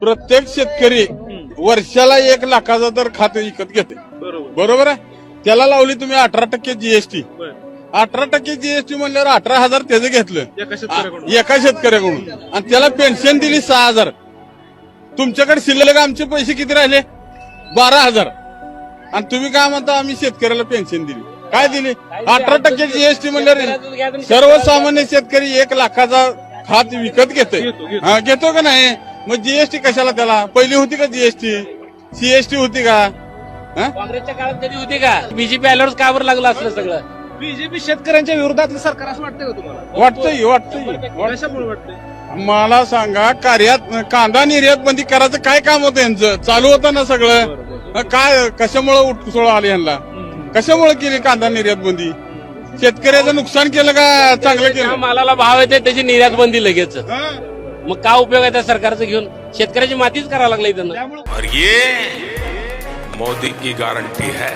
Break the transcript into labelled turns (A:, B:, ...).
A: प्रत्येक शेतकरी वर्षाला एक लाखाचा तर खातं विकत घेते.
B: बरोबर.
A: बरोबर आहे? त्याला लावली तुम्ही अठरा टक्के जीएसटी अठरा टक्के जीएसटी म्हणल्यावर अठरा हजार त्याचं घेतलं.
B: एका शेतकऱ्याकडून.
A: आणि त्याला पेन्शन दिली सहा हजार. तुमच्याकडे शिल्लक आमचे पैसे किती राहिले? बारा हजार. आणि तुम्ही काय म्हणता आम्ही शेतकऱ्याला पेन्शन दिली. काय दिली? अठरा टक्के जीएसटी म्हणल्यावर सर्वसामान्य शेतकरी एक लाखाचा खात विकत घेतोय.
B: घेतो, घेतो.
A: हा, घेतो का नाही? मग जीएसटी कशाला त्याला? पहिली होती का जीएसटी सीएसटी होती का? हा?
C: काँग्रेसच्या काळात कधी होती का? बीजेपी आल्यावर का बरं लागलं असलं सगळं?
B: बीजेपी शेतकऱ्यांच्या विरोधातलं सरकार असं वाटतंय का तुम्हाला?
A: वाटतंय वाटतंय
B: कशामुळे वाटतंय?
A: मला सांगा कार्यात कांदा निर्यात बंदी करायचं काय काम होतं यांचं? चालू होतं ना सगळं. हं, काय कशामुळे उठसोळ आली यांना कशामुळे केली कांदा निर्यात बंदी? शेतकऱ्याचं नुकसान केलं का चांगलं
C: ज्या
A: केलं?
C: मालाला भाव येते त्याची निर्यात बंदी लगेच.
A: हं?
C: मग का उपयोग आहे त्या सरकारचं घेऊन? शेतकऱ्याची मातीच करावं लागलं त्यांना
B: त्यामुळे
D: और ये मोदी की गारंटी है।